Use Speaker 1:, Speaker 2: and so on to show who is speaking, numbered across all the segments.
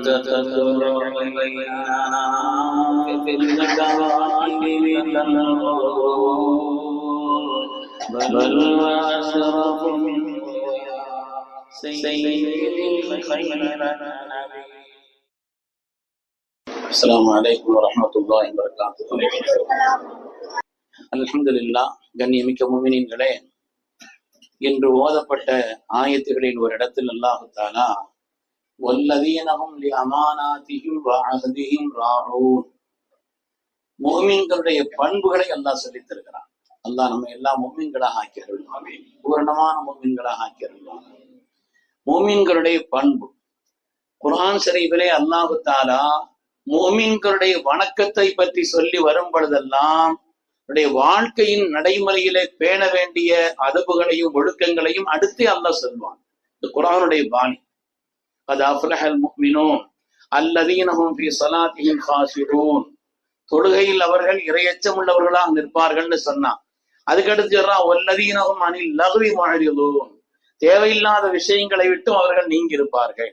Speaker 1: تتدر علينا في الكواكب بل وأشرف من سيد الخير السلام عليكم ورحمة الله وبركاته அல்ஹம்துலில்லா கண்ணியமிக்க முமினின்களே இன்று ஓதப்பட்ட ஆயத்துகளின் ஒரு இடத்தில் அல்லாஹு தாலா வல்லதீனஹும் லி அமானாதிஹிம் பண்புகளை அல்லாஹ் சொல்லித்திருக்கிறான். அல்லாஹ் நம்ம எல்லா முஃமின்களாக ஆக்கியருள்வான் பூரணமான முஃமின்களாக ஆக்கியருள்வான் முகமீன்களுடைய பண்பு. குரான் ஷரீஃபிலே அல்லாஹு தாலா முகமீன்களுடைய வணக்கத்தை பற்றி சொல்லி வரும் பொழுதெல்லாம் வாழ்க்கையின் நடைமுறையிலே பேண வேண்டிய அதபுகளையும் ஒழுக்கங்களையும் அடுத்து அல்லாஹ் சொல்வான். இந்த குரானுடைய பாணி. அது அஃப்லஹல் முஃமினூன் அல்லதீனஹும் ஃபீ ஸலாத்திஹிம் காஷிரூன் தொழுகையில் அவர்கள் இரையச்சம் உள்ளவர்களாக நிற்பார்கள்னு சொன்னான் அதுக்கடுத்து சொல்றான் வல்லதீனஹும் அனில் லகுவி மாறியதூன் தேவையில்லாத விஷயங்களை விட்டும் அவர்கள் நீங்கி இருப்பார்கள்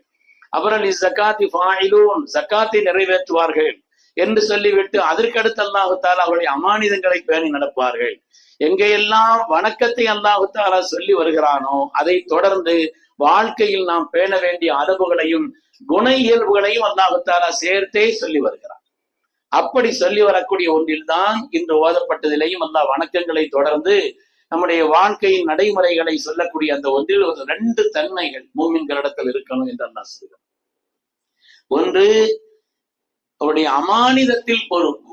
Speaker 1: அவர்கள் இசக்காத்தி ஃபாயிலூன். சக்காத்தை நிறைவேற்றுவார்கள் என்று சொல்லிவிட்டு அதற்கடுத்து அல்லாஹுத்தாலா அவருடைய அமானிதங்களை பேணி நடப்பார்கள். எங்கெல்லாம் வணக்கத்தை அல்லாஹுத்தாலா சொல்லி வருகிறானோ அதை தொடர்ந்து வாழ்க்கையில் நாம் பேண வேண்டிய அளவுகளையும் குண இயல்புகளையும் அல்லாஹுத்தாலா சேர்த்தே சொல்லி வருகிறார் அப்படி சொல்லி வரக்கூடிய ஒன்றில்தான் இன்று ஓதப்பட்டதிலேயும் அல்லா வணக்கங்களை தொடர்ந்து நம்முடைய வாழ்க்கையின் நடைமுறைகளை சொல்லக்கூடிய அந்த ஒன்றில் ஒரு ரெண்டு தன்மைகள் மூமின்களிடத்தில் இருக்கணும் என்று அல்லா சொல்கிறார் ஒன்று அவருடைய அமானிதத்தில் பொறுப்பு.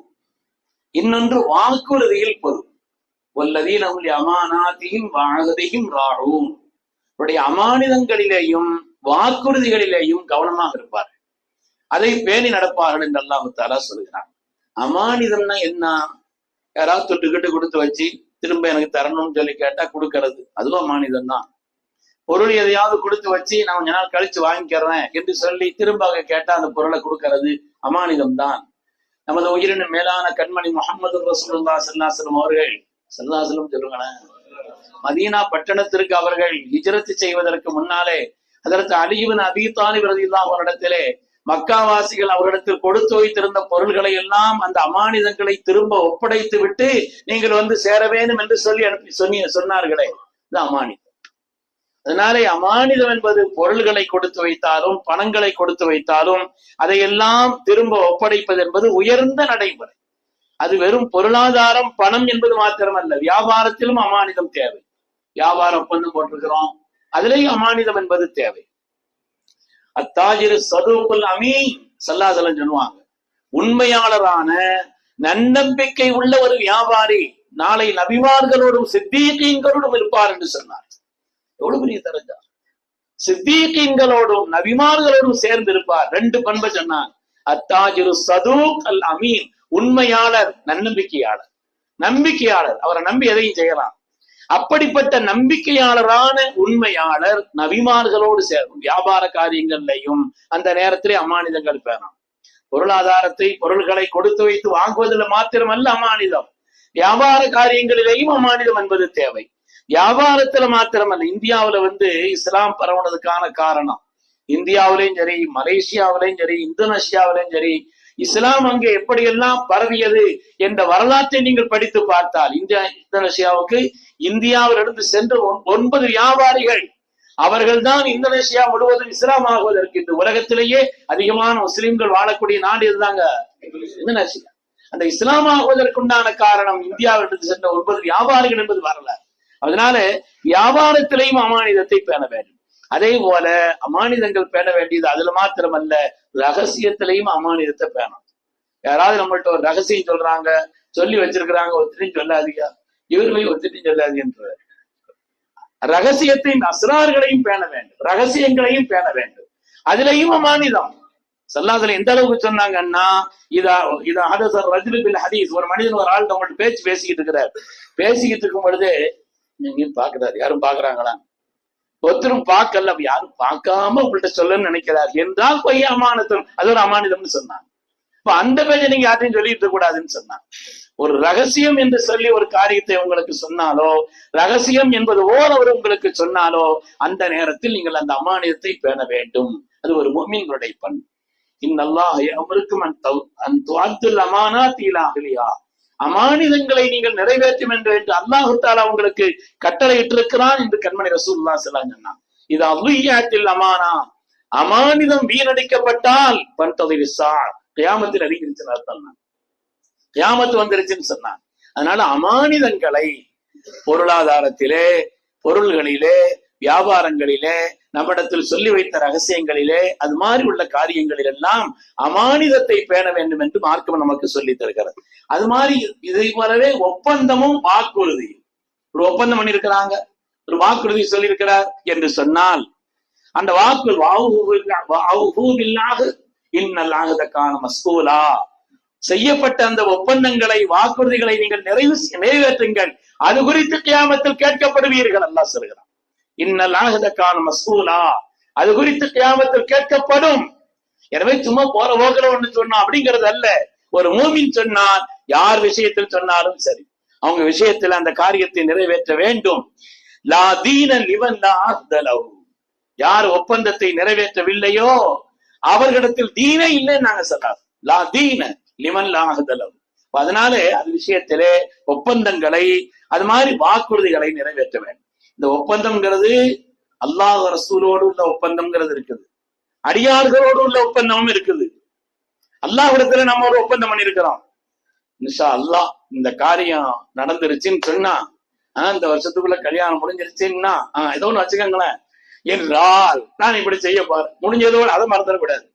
Speaker 1: இன்னொன்று வாக்குறுதியில் பொறுப்பு. வல்லதீன் அவங்களுடைய அமானாத்தையும் வாழ்கதையும் ராகும் இவருடைய அமானிதங்களிலேயும் வாக்குறுதிகளிலேயும் கவனமாக இருப்பார்கள். அதை பேணி நடப்பார்கள் என்று அல்லாஹு தாலா சொல்கிறான். அமானிதம்னா என்ன? யாராவது தொட்டுக்கிட்டு கொடுத்து வச்சு திரும்ப எனக்கு தரணும்னு சொல்லி கேட்டா கொடுக்கறது. அதுவும் அமானிதம் தான் பொருள் எதையாவது கொடுத்து வச்சு நான் கொஞ்ச நாள் கழிச்சு வாங்கிக்கிறேன் என்று சொல்லி திரும்ப கேட்டா அந்த பொருளை கொடுக்கறது அமானிதம் தான் நமது உயிரின் மேலான கண்மணி முகமது ரசூலுல்லா சல்லாசலம் அவர்கள் சல்லாசலம் சொல்லுங்களேன். மதீனா பட்டணத்திற்கு அவர்கள் ஹிஜரத்து செய்வதற்கு முன்னாலே அதற்கு அலிபின் அபி தாலிப் அவரிடத்திலே மக்காவாசிகள் அவரிடத்தில் கொடுத்து வைத்திருந்த பொருள்களை எல்லாம் அந்த அமானிதங்களை திரும்ப ஒப்படைத்து விட்டு நீங்கள் வந்து சேர வேண்டும் என்று சொல்லி அனுப்பி சொன்னி சொன்னார்களே. இது அமானிதம். அதனாலே அமானிதம் என்பது பொருள்களை கொடுத்து வைத்தாலும் பணங்களை கொடுத்து வைத்தாலும் அதையெல்லாம் திரும்ப ஒப்படைப்பது என்பது உயர்ந்த நடைமுறை. அது வெறும் பொருளாதாரம் பணம் என்பது மாத்திரமல்ல. வியாபாரத்திலும் அமானிதம் தேவை. வியாபார ஒப்பந்தம் போட்டிருக்கிறோம். அதுலேயும் அமானிதம் என்பது தேவை. அத்தாஜிரு சதுகுல் அமீன் சல்லாசலம் சொல்லுவாங்க. உண்மையாளரான நன்னம்பிக்கை உள்ள ஒரு வியாபாரி நாளை நபிமார்களோடும் சித்தீகங்களோடும் இருப்பார் என்று சொன்னார். எவ்வளவு பெரிய தரஞ்சா சித்தீகங்களோடும் நபிமார்களோடும் சேர்ந்து இருப்பார் ரெண்டு பண்பை சொன்னார். அத்தாஜிரு சதுக் அல் அமீன். உண்மையாளர் நன்னம்பிக்கையாளர். நம்பிக்கையாளர் அவரை நம்பி எதையும் செய்யலாம். அப்படிப்பட்ட நம்பிக்கையாளரான உண்மையாளர் நபிமார்களோடு சேரும். வியாபார காரியங்கள்லையும் அந்த நேரத்திலே அமானிதங்கள் பெறணும் பொருளாதாரத்தை பொருள்களை கொடுத்து வைத்து வாங்குவதில் மாத்திரமல்ல அமானிதம். வியாபார காரியங்களிலேயும் அமானிதம் என்பது தேவை. வியாபாரத்துல மாத்திரமல்ல இந்தியாவுல வந்து இஸ்லாம் பரவுனதுக்கான காரணம். இந்தியாவிலையும் சரி மலேசியாவிலையும் சரி இந்தோனேஷியாவிலையும் சரி இஸ்லாம் அங்கே எப்படியெல்லாம் பரவியது என்ற வரலாற்றை நீங்கள் படித்து பார்த்தால் இந்தியா இந்தோனேஷியாவுக்கு இந்தியாவிலிருந்து சென்ற ஒன்பது வியாபாரிகள் அவர்கள் தான் இந்தோனேஷியா முழுவதும் இஸ்லாம் ஆகுவதற்கு இந்த உலகத்திலேயே அதிகமான முஸ்லிம்கள் வாழக்கூடிய நாடு இதுதாங்க இந்தோனேஷியா. அந்த இஸ்லாம் ஆகுவதற்குண்டான காரணம் இந்தியாவிலிருந்து சென்ற ஒன்பது வியாபாரிகள் என்பது வரல அதனால வியாபாரத்திலையும் அமானிதத்தை பேண வேண்டும். அதே போல அமானிதங்கள் பேண வேண்டியது அதுல மாத்திரமல்ல ரகசியத்திலையும் அமானிதத்தை பேணும் யாராவது நம்மள்ட்ட ஒரு ரகசியம் சொல்றாங்க சொல்லி வச்சிருக்கிறாங்க ஒருத்தரையும் சொல்லாதீங்க. இவர்களையும் ஒருத்தரையும் சொல்லாதீங்கன்ற ரகசியத்தையும் அசுரார்களையும் பேண வேண்டும். ரகசியங்களையும் பேண வேண்டும். அதுலயும் அமானிதம். சல்லாதுல எந்த அளவுக்கு சொன்னாங்கன்னா இதா இது ஹதசர் ரஜுலு பில் ஹதீஸ். ஒரு மனிதன் ஒரு ஆள் அவங்கள்ட்ட பேச்சு பேசிக்கிட்டு இருக்கிறார். பேசிக்கிட்டு இருக்கும் பொழுது நீங்க பாக்குறாரு யாரும் பாக்குறாங்களா ஒருத்தரும் பார்க்கல அப்ப யாரும் பார்க்காம உங்கள்ட்ட சொல்லணும்னு நினைக்கிறார். என்றால் பொய் அமானத்தம் அது ஒரு அமானிதம்னு சொன்னாங்க. இப்ப அந்த பேஜை நீங்க யார்ட்டையும் சொல்லிட்டு கூடாதுன்னு சொன்னாங்க. ஒரு ரகசியம் என்று சொல்லி ஒரு காரியத்தை உங்களுக்கு சொன்னாலோ ரகசியம் என்பது ஓரவர் உங்களுக்கு சொன்னாலோ அந்த நேரத்தில் நீங்கள் அந்த அமானியத்தை பேண வேண்டும். அது ஒரு முமின்களுடைய பண். இன்னல்லாஹ் யஅமுருக்கும் அன் அமானா தீலாகலியா அமானிதங்களை நீங்கள் நிறைவேற்றும் என்று என்று அல்லாஹு தாலா உங்களுக்கு கட்டளை இட்டிருக்கிறான் என்று கண்மணி ரசூல்லா ஸல்லல்லாஹு சொன்னான். இது அவ்வியாத்தில் அமானா. அமானிதம் வீணடிக்கப்பட்டால் பன்தொகை விசா கியாமத்தில் அறிவிச்சு அர்த்தம் கியாமத்து வந்துருச்சுன்னு சொன்னான். அதனால அமானிதங்களை பொருளாதாரத்திலே பொருள்களிலே வியாபாரங்களிலே நம்மிடத்தில் சொல்லி வைத்த ரகசியங்களிலே அது மாதிரி உள்ள காரியங்களில் எல்லாம் அமானிதத்தை பேண வேண்டும் என்று மார்க்கம் நமக்கு சொல்லி தருகிறது. அது மாதிரி இதை போலவே ஒப்பந்தமும் வாக்குறுதி ஒரு ஒப்பந்தம் பண்ணியிருக்கிறாங்க. ஒரு வாக்குறுதி சொல்லியிருக்கிறார் என்று சொன்னால் அந்த வாக்கு வாவுல்லாக இன்னல்லாகதக்கான மஸ்கூலா. செய்யப்பட்ட அந்த ஒப்பந்தங்களை வாக்குறுதிகளை நீங்கள் நிறைவு நிறைவேற்றுங்கள். அது குறித்து கியாமத்தில் கேட்கப்படுவீர்கள் அல்லா சொல்கிறார் இன்னலாகதக்கான மசூலா. அது குறித்து கியாமத்தில் கேட்கப்படும். எனவே சும்மா போற போகிற ஒண்ணு சொன்னா அப்படிங்கிறது அல்ல. ஒரு மூமின் சொன்னால் யார் விஷயத்தில் சொன்னாலும் சரி. அவங்க விஷயத்தில் அந்த காரியத்தை நிறைவேற்ற வேண்டும். லா தீன லிவன் லா யார் ஒப்பந்தத்தை நிறைவேற்றவில்லையோ அவர்களிடத்தில் தீனே இல்லைன்னு நாங்க சொன்னார். லா தீன லிமன் லா அதனால அதனாலே அது விஷயத்திலே ஒப்பந்தங்களை அது மாதிரி வாக்குறுதிகளை நிறைவேற்ற வேண்டும். இந்த ஒப்பந்தம்ங்கிறது அல்லாஹ் ரசூலோடு உள்ள ஒப்பந்தம்ங்கிறது இருக்குது. அடியார்களோடு உள்ள ஒப்பந்தமும் இருக்குது. அல்லாஹ்விடத்துல நம்ம ஒரு ஒப்பந்தம் பண்ணிருக்கிறோம். நிஷா அல்லாஹ் இந்த காரியம் நடந்துருச்சுன்னு சொன்னா ஆஹ் இந்த வருஷத்துக்குள்ள கல்யாணம் முடிஞ்சிருச்சுன்னா ஆஹ் ஏதோ ஒண்ணு வச்சுக்கோங்களேன். என்றால் நான் இப்படி செய்ய பாரு முடிஞ்சதோடு அதை மறந்துடக்கூடாது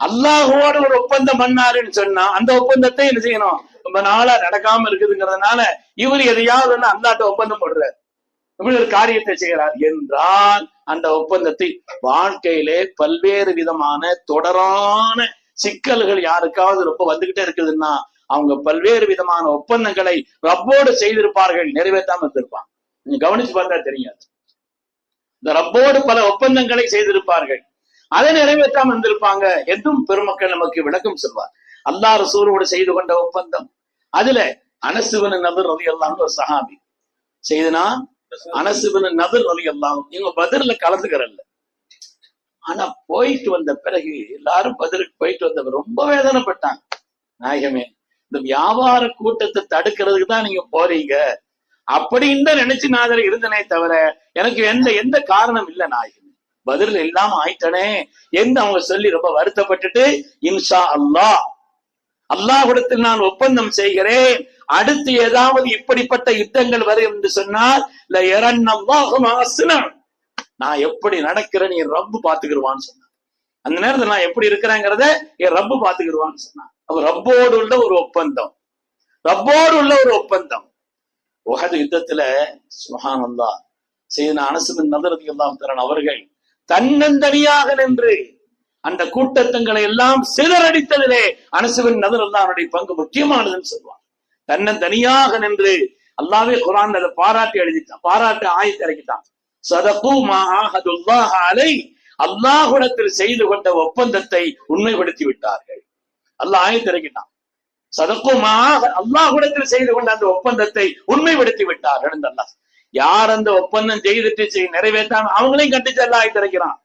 Speaker 1: அல்லாஹோட ஒரு ஒப்பந்தம் பண்ணாருன்னு சொன்னா அந்த ஒப்பந்தத்தை என்ன செய்யணும்? ரொம்ப நாளா நடக்காம இருக்குதுங்கிறதுனால இவர் எதையாவது அல்லாட்ட ஒப்பந்தம் போடுறாரு. தமிழர் காரியத்தை செய்கிறார் என்றால் அந்த ஒப்பந்தத்தை வாழ்க்கையிலே பல்வேறு விதமான தொடரான சிக்கல்கள் யாருக்காவது ரொம்ப வந்துகிட்டே இருக்குதுன்னா அவங்க பல்வேறு விதமான ஒப்பந்தங்களை ரப்போடு செய்திருப்பார்கள் நிறைவேற்றாம இருந்திருப்பாங்க. நீங்க கவனிச்சு பார்த்தா தெரியாது. இந்த ரப்போடு பல ஒப்பந்தங்களை செய்திருப்பார்கள். அதை நிறைவேற்றாம இருந்திருப்பாங்க. என்றும் பெருமக்கள் நமக்கு விளக்கம் சொல்வார். அல்லாறு ரசூலோடு செய்து கொண்ட ஒப்பந்தம். அதுல அனசுவன நபர் ரவி அல்லான்னு ஒரு சஹாபி செய்தனா அனசுவன நபர் வலி எல்லாம் இவங்க பதில கலந்துக்கிறல்ல. ஆனா போயிட்டு வந்த பிறகு எல்லாரும் பதிலுக்கு போயிட்டு வந்த ரொம்ப வேதனைப்பட்டாங்க. நாயகமே இந்த வியாபார கூட்டத்தை தடுக்கிறதுக்கு தான் நீங்க போறீங்க. அப்படின்னு தான் நினைச்சு நான் அதில் இருந்தனே தவிர எனக்கு எந்த எந்த காரணம் இல்ல நாயகமே. பதில் இல்லாம ஆயிட்டனே. என்று அவங்க சொல்லி ரொம்ப வருத்தப்பட்டுட்டு இன்ஷா அல்லாஹ் அல்லாஹுடத்தில் நான் ஒப்பந்தம் செய்கிறேன். அடுத்து ஏதாவது இப்படிப்பட்ட யுத்தங்கள் வரும் என்று சொன்னால் நான் எப்படி நடக்கிறேன் என் ரப்பு பாத்துக்கிடுவான்னு சொன்னான். அந்த நேரத்துல நான் எப்படி இருக்கிறேங்கிறத என் ரப்பு பாத்துக்கிடுவான்னு சொன்னான். அவர் ரப்போடு உள்ள ஒரு ஒப்பந்தம். ரப்போடு உள்ள ஒரு ஒப்பந்தம். உகது யுத்தத்துல சுஹானந்தா செய்தன அனசுபின் நதரதி எல்லாம் தரன் அவர்கள் தன்னந்தனியாக நின்று அந்த கூட்டத்தங்களை எல்லாம் சிதறடித்ததிலே அனசுவின் நதர் பங்கு முக்கியமானதுன்னு சொல்லுவான் தன்னந்தனியாக நின்று அல்லாவே குரான் அதை பாராட்டி எழுதிட்டான் பாராட்டு ஆயத்தை இறக்கிட்டான். சதகு மா அலை அல்லாஹுடத்தில் செய்து கொண்ட ஒப்பந்தத்தை உண்மைப்படுத்தி விட்டார்கள். அல்லாஹ் ஆயத்தை இறக்கிட்டான். சதக்குமா அல்லாஹுடத்தில் செய்து கொண்ட அந்த ஒப்பந்தத்தை உண்மைப்படுத்தி விட்டார்கள் அல்லாஹ் யார் அந்த ஒப்பந்தம் செய்துட்டு செய் நிறைவேற்றாம அவங்களையும் கண்டிச்சு அல்லாஹ் திறக்கிறான்.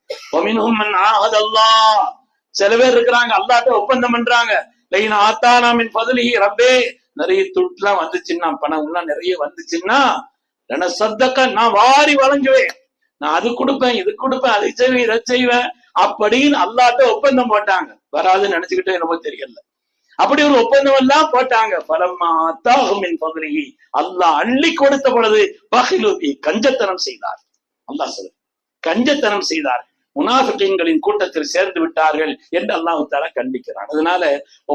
Speaker 1: அல்லாஹ் சில பேர் இருக்கிறாங்க அல்லாட்ட ஒப்பந்தம் பண்றாங்க. லைன் ஆத்தானாமின் பதிலி ரப்பே. நிறைய துட்டுலாம் வந்துச்சுன்னா பணம் எல்லாம் நிறைய வந்துச்சுன்னா என்ன சத்தக்க நான் வாரி வழங்குவேன். நான் அது கொடுப்பேன் இது கொடுப்பேன் அதை செய்வேன் இதை செய்வேன். அப்படின்னு அல்லாட்ட ஒப்பந்தம் போட்டாங்க. வராதுன்னு நினைச்சுக்கிட்டே என்னமோ தெரியல. அப்படி ஒரு ஒப்பந்தம் எல்லாம் போட்டாங்க பலமா பகுதியை அல்லாஹ் அள்ளி கொடுத்த பொழுது பகிலுதி கஞ்சத்தனம் செய்தார். அல்லாஹ் சொல்லு கஞ்சத்தனம் செய்தார். முனாஃபிகளின் கூட்டத்தில் சேர்ந்து விட்டார்கள் என்று அல்லாஹு தாலா கண்டிக்கிறான். அதனால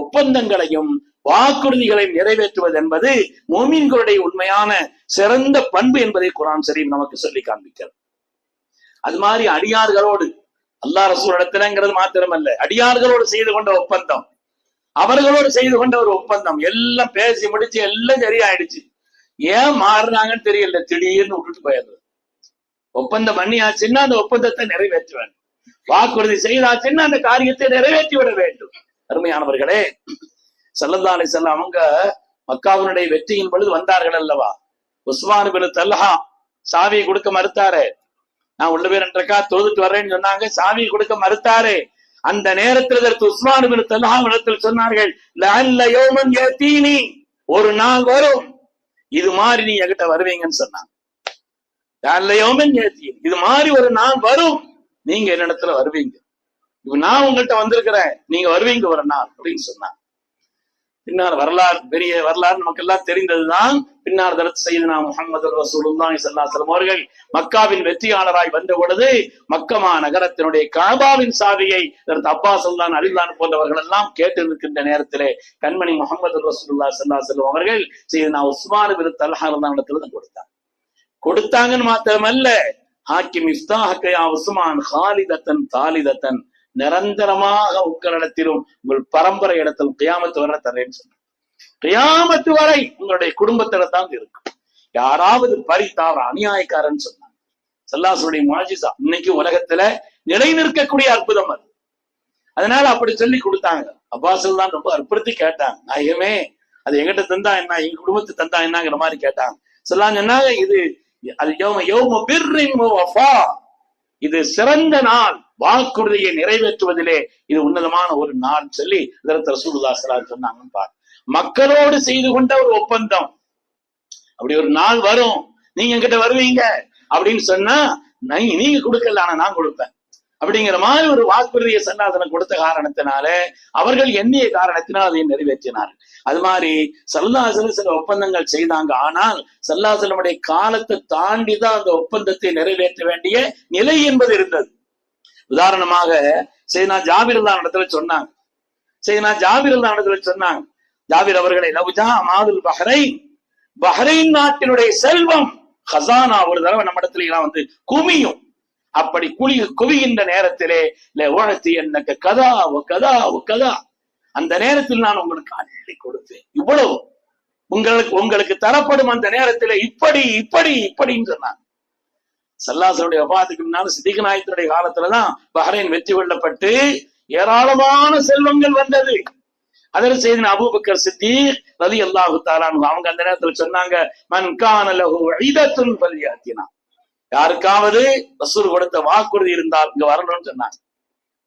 Speaker 1: ஒப்பந்தங்களையும் வாக்குறுதிகளை நிறைவேற்றுவது என்பது மோமீன்களுடைய உண்மையான சிறந்த பண்பு என்பதை குரான் சரி நமக்கு சொல்லி காண்பிக்கிறது. அது மாதிரி அடியார்களோடு அல்லாஹ் ரசூல் இடத்துலங்கிறது மாத்திரமல்ல அடியார்களோடு செய்து கொண்ட ஒப்பந்தம். அவர்களோடு செய்து கொண்ட ஒரு ஒப்பந்தம். எல்லாம் பேசி முடிச்சு எல்லாம் சரியாயிடுச்சு. ஏன் மாறுறாங்கன்னு தெரியல. திடீர்னு விட்டுட்டு போயிடுறது ஒப்பந்தம் பண்ணியாச்சுன்னா அந்த ஒப்பந்தத்தை நிறைவேற்ற வேண்டும் வாக்குறுதி செய்தாச்சுன்னா அந்த காரியத்தை நிறைவேற்றி விட வேண்டும். அருமையானவர்களே செல்லந்தாலை செல்ல அவங்க மக்காவினுடைய வெற்றியின் பொழுது வந்தார்கள் அல்லவா? உஸ்மான் பின் தல்ஹா சாவியை கொடுக்க மறுத்தாரு. நான் உள்ள பேர் ரெண்டரைக்கா தொழுதுட்டு வர்றேன்னு சொன்னாங்க. சாவியை கொடுக்க மறுத்தாரு. அந்த நேரத்தில் இதற்கு உஸ்மான் பின் தல்ஹாவிடத்தில் சொன்னார்கள் லஅல்ல யௌமன் யதீனி ஒரு நாள் வரும். இது மாதிரி நீ என்கிட்ட வருவீங்கன்னு சொன்னாங்க லஅல்ல யோமன் யதீனி இது மாதிரி ஒரு நாள் வரும். நீங்க என்னிடத்துல வருவீங்க. இப்ப நான் உங்கள்கிட்ட வந்திருக்கிறேன். நீங்க வருவீங்க ஒரு நாள் அப்படின்னு சொன்னாங்க பின்னால் வரலாறு பெரிய வரலாறு நமக்கு எல்லாம் தெரிந்ததுதான் பின்னால் தரத்து செய்தனா முகமது ரசூலுல்லாஹி ஸல்லல்லாஹு அவர்கள் மக்காவின் வெற்றியாளராய் வந்த பொழுது மக்கமா நகரத்தினுடைய காபாவின் சாவியை தரத்து அப்பாஸ் அல்லான் அலிலான் போன்றவர்கள் எல்லாம் கேட்டு நிற்கின்ற நேரத்திலே கண்மணி முகமது ரசூல்லா ஸல்லல்லாஹு அவர்கள் செய்தனா உஸ்மான் விரு தல்ஹா தான் கொடுத்தாங்க கொடுத்தாங்கன்னு மாத்திரமல்ல ஹாக்கிம் இஃப்தாஹக்கையா உஸ்மான் ஹாலிதத்தன் தாலிதத்தன் நிரந்தரமாக உங்களிடத்திலும் உங்கள் பரம்பரை இடத்தில் கியாமத்து வர தரேன்னு சொன்னார். கியாமத்து வரை உங்களுடைய குடும்பத்தில தான் இருக்கும் யாராவது பறித்தார அநியாயக்காரன் சொன்னாங்க சல்லாசுடைய மாஜிசா இன்னைக்கு உலகத்துல நிலை நிற்கக்கூடிய அற்புதம் அது. அதனால அப்படி சொல்லி கொடுத்தாங்க. அப்பாசல் தான் ரொம்ப அற்புதத்தி கேட்டாங்க. நாயகமே அது எங்கிட்ட தந்தா என்ன எங்க குடும்பத்து தந்தா என்னங்கிற மாதிரி கேட்டாங்க. சொல்லாங்க சொன்னாங்க இது? அது யோம யோம இது சிறந்த நாள். வாக்குறுதியை நிறைவேற்றுவதிலே இது உன்னதமான ஒரு நாள் சொல்லி இதற்கு ரசூலுல்லாஹி ஸல்லல்லாஹு சொன்னாங்கன்னு பாரு. மக்களோடு செய்து கொண்ட ஒரு ஒப்பந்தம். அப்படி ஒரு நாள் வரும். நீங்க என்கிட்ட வருவீங்க அப்படின்னு சொன்னா நீ- நீங்க கொடுக்கல ஆனா நான் கொடுப்பேன். அப்படிங்கிற மாதிரி ஒரு வாக்குறுதியை சன்னாதனம் கொடுத்த காரணத்தினால அவர்கள் எண்ணிய காரணத்தினால் அதை நிறைவேற்றினார்கள். அது மாதிரி சல்லாசலம் சில ஒப்பந்தங்கள் செய்தாங்க. ஆனால் சல்லாசலமுடைய காலத்தை தாண்டி தான் அந்த ஒப்பந்தத்தை நிறைவேற்ற வேண்டிய நிலை என்பது இருந்தது. உதாரணமாக செய்னா ஜாபிர் இடத்துல சொன்னாங்க. செய்னா ஜாபிர் இடத்துல சொன்னாங்க. ஜாபிர் அவர்களை லவ்ஜா மாதுல் பஹ்ரைன். பஹ்ரைன் நாட்டினுடைய செல்வம் ஹசானா ஒரு தடவை நம்ம இடத்துல எல்லாம் வந்து குமியும். அப்படி குழி குவிகின்ற நேரத்திலே இல்ல உழத்தி என்னக்கு கதா ஒ கதா ஒ கதா. அந்த நேரத்தில் நான் உங்களுக்கு அள்ளி கொடுத்தேன். இவ்வளவு. உங்களுக்கு உங்களுக்கு தரப்படும் அந்த நேரத்திலே இப்படி இப்படி இப்படின்னு சொன்னாங்க. சல்லாசனுடைய வபாத்துக்கு முன்னாலும் சிதிக நாயத்தினுடைய காலத்துலதான் பஹ்ரைன் வெற்றி கொள்ளப்பட்டு ஏராளமான செல்வங்கள் வந்தது. அதில் செய்தின அபூபக்கர் சித்தி ரதி அல்லாஹு தாலான் அவங்க அந்த நேரத்துல சொன்னாங்க மன்கான லகு லஹு ஐதத்துன் யாருக்காவது ரசூல் கொடுத்த வாக்குறுதி இருந்தால் இங்க வரணும்னு சொன்னாங்க.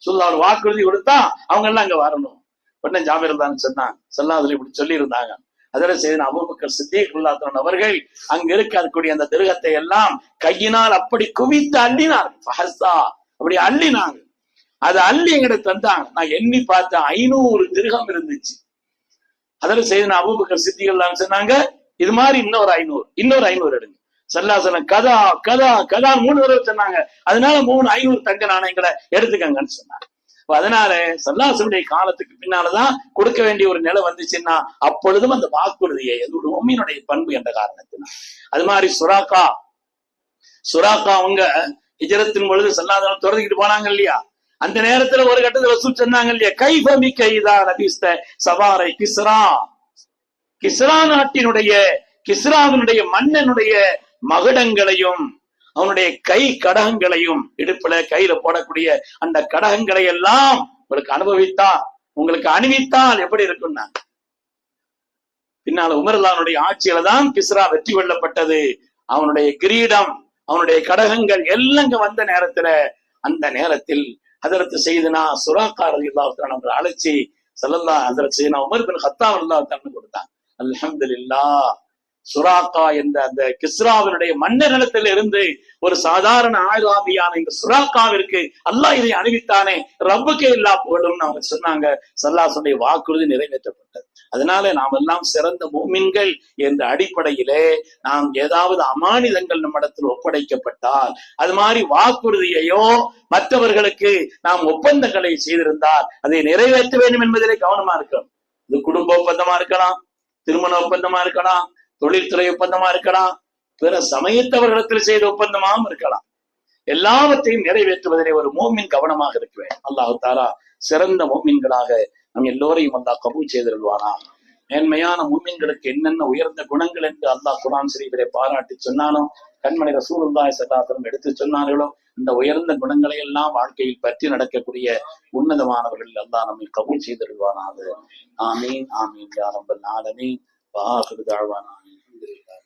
Speaker 1: சொல்லா அவர் வாக்குறுதி கொடுத்தா அவங்க எல்லாம் அங்க வரணும். உடனே ஜாமீர் தான் சொன்னாங்க சொல்லாதுல இப்படி சொல்லி இருந்தாங்க அதில் செய்த அபூபக்கர் சித்திக் அல்லாத்தன் அவர்கள் அங்க இருக்கக்கூடிய அந்த திருகத்தை எல்லாம் கையினால் அப்படி குவித்து அள்ளினார். அப்படி அள்ளினாங்க. அது அள்ளி எங்கிட்ட தந்தாங்க. நான் எண்ணி பார்த்தேன் ஐநூறு திருகம் இருந்துச்சு. அதில் செய்த அபூபக்கர் சித்திகள் சொன்னாங்க இது மாதிரி இன்னொரு ஐநூறு இன்னொரு ஐநூறு எடுங்க. சல்லாசலம் கதா கதா கதா மூணு தடவை சொன்னாங்க. அதனால மூணு ஐநூறு தங்க நாணயங்களை எடுத்துக்கங்கன்னு சொன்னாங்க. அதனால சல்லாசனுடைய காலத்துக்கு பின்னாலதான் கொடுக்க வேண்டிய ஒரு நிலை வந்துச்சுன்னா அப்பொழுதும் அந்த வாக்குறுதியை அது ஒரு உண்மையினுடைய பண்பு என்ற காரணத்தினால். அது மாதிரி சுராக்கா. சுராக்கா அவங்க இஜரத்தின் பொழுது சல்லாதனம் துறந்துக்கிட்டு போனாங்க இல்லையா? அந்த நேரத்துல ஒரு கட்டத்துல ரசூல் சொன்னாங்க இல்லையா? கைபமி கைதா நபிஸ்த சவாரை கிஸ்ரா. கிஸ்ரா நாட்டினுடைய கிஸ்ராவினுடைய மன்னனுடைய மகுடங்களையும் அவனுடைய கை கடகங்களையும் இடுப்புல கையில போடக்கூடிய அந்த கடகங்களை எல்லாம் உங்களுக்கு அனுபவித்தா உங்களுக்கு அணிவித்தால் எப்படி இருக்கும்னா? பின்னால உமர்லானுடைய ஆட்சியில தான் கிஸ்ரா வெற்றி கொள்ளப்பட்டது. அவனுடைய கிரீடம் அவனுடைய கடகங்கள் எல்லாம் வந்த நேரத்துல அந்த நேரத்தில் அதற்கு செய்தனா சுராக்கா ரதி அல்லாஹ் அழைச்சி சல்லல்லா அதற்கு செய்தனா உமர் பின் ஹத்தா அல்லாஹ் கொடுத்தான். அல்ஹம்துல்லா சுராக்கா என்ற அந்த கிஸ்ராவினுடைய மன்னர் நிலத்தில் இருந்து ஒரு சாதாரண ஆயுதாபியான இந்த சுராக்காவிற்கு அல்லாஹ் இதை அணிவித்தானே? ரப்புக்கே இல்லா புகழும்னு அவங்க சொன்னாங்க. சல்லாசனுடைய வாக்குறுதி நிறைவேற்றப்பட்டது. அதனால நாம் எல்லாம் சிறந்த மூமின்கள் என்ற அடிப்படையிலே நாம் ஏதாவது அமானிதங்கள் நம்மிடத்தில் ஒப்படைக்கப்பட்டால் அது மாதிரி வாக்குறுதியையோ மற்றவர்களுக்கு நாம் ஒப்பந்தங்களை செய்திருந்தால் அதை நிறைவேற்ற வேண்டும் என்பதிலே கவனமா இருக்கணும். இது குடும்ப ஒப்பந்தமா இருக்கலாம் திருமண ஒப்பந்தமா இருக்கலாம் தொழில்துறை ஒப்பந்தமா இருக்கலாம் பிற சமயத்தவர்களிடத்தில் செய்த ஒப்பந்தமாகவும் இருக்கலாம். எல்லாவற்றையும் நிறைவேற்றுவதிலே ஒரு மோமின் கவனமாக இருக்குவேன் அல்லாஹு தாரா சிறந்த மோமின்களாக நம் எல்லோரையும் அல்லாஹ் கபூல் செய்திருவானா? மேன்மையான மூமின்களுக்கு என்னென்ன உயர்ந்த குணங்கள் என்று அல்லாஹ் குரான் ஸ்ரீவரை பாராட்டி சொன்னாலும் கண்மணி ரசூலுல்லாய் சல்லாத்தலம் எடுத்து சொன்னார்களோ இந்த உயர்ந்த குணங்களை எல்லாம் வாழ்க்கையில் பற்றி நடக்கக்கூடிய உன்னதமானவர்கள் அல்லாஹ் நம்மை கபூல் செய்திருவானாது ஆமீன் ஆமீன் யாரம்பல் ஆலமீன். வாஹிரு that